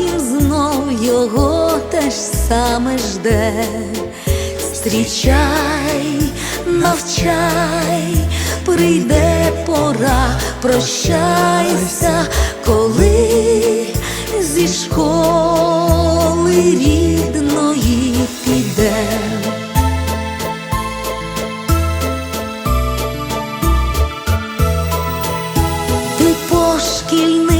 потім знов його те ж саме жде. Зустрічай, навчай, прийде пора, прощайся, коли зі школи рідної підем. Ти по шкільних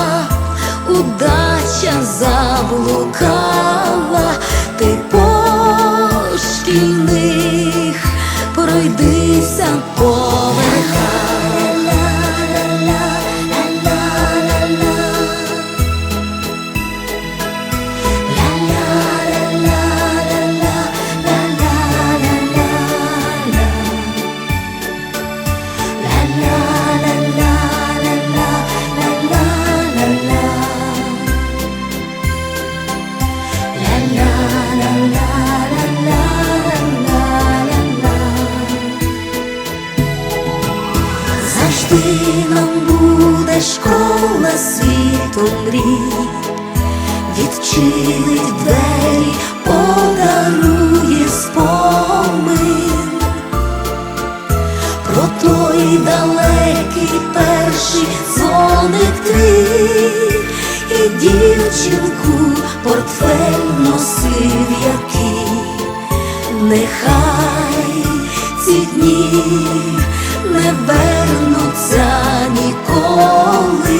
удача заблукала, ти по шкільних пройдися по мрій, відчинить двері, подарує спомин. Про той далекий перший дзвоник твій і дівчинку портфель носив який. Нехай ці дні не вернуться ніколи,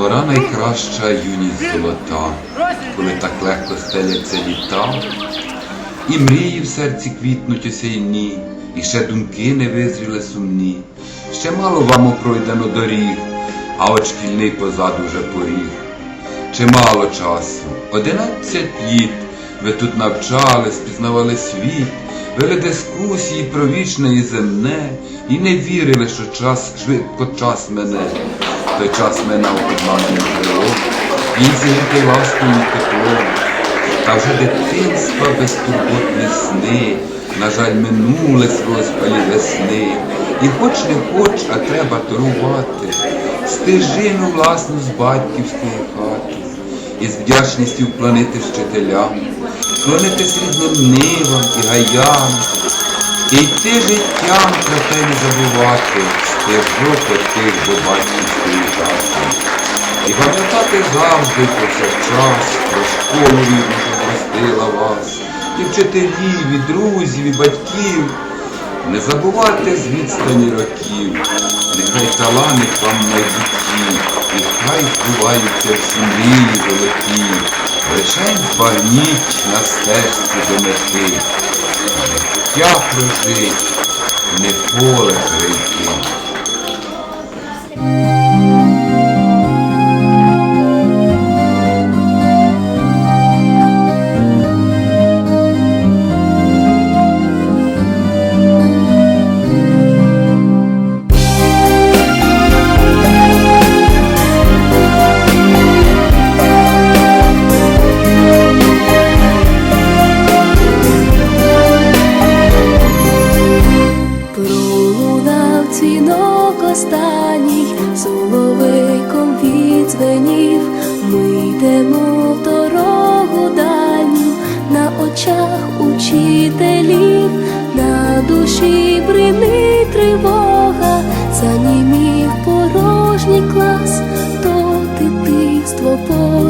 Пора найкраща юність золота, коли так легко стеляться літа, і мрії в серці квітнуть осінні, і ще думки не визріли сумні. Ще мало вам пройдено доріг, а от шкільний позаду вже поріг. чимало часу. Одинадцять літ ви тут навчались, пізнавали світ, вели дискусії про вічне і земне, і не вірили, що час швидко час мене. Той час минав обманом крило, він зігріти ласкою і теплом. Та вже дитинства безтурботні сни, на жаль, минули з розпалі весни. І хоч не хоч, а треба торувати стежину власну з батьківської хати, і з вдячністю вклонити вчителям, вклонитись рідним нивам і гаям, і йти життям, про те не забувати, стежок тих до батьківської завжди повсякчас про школу рідну, що простила вас, і вчителів, і друзів, і батьків. Не забувайте з відстані років, нехай таланить вам майбутті, і хай збуваються всі мрії золоті, лишень збагніть на стежці до мети. Життя прожить, не поле перейти.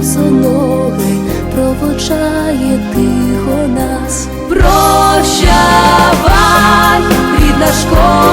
босоноги проводжає тихо нас. Прощавай, рідна школа.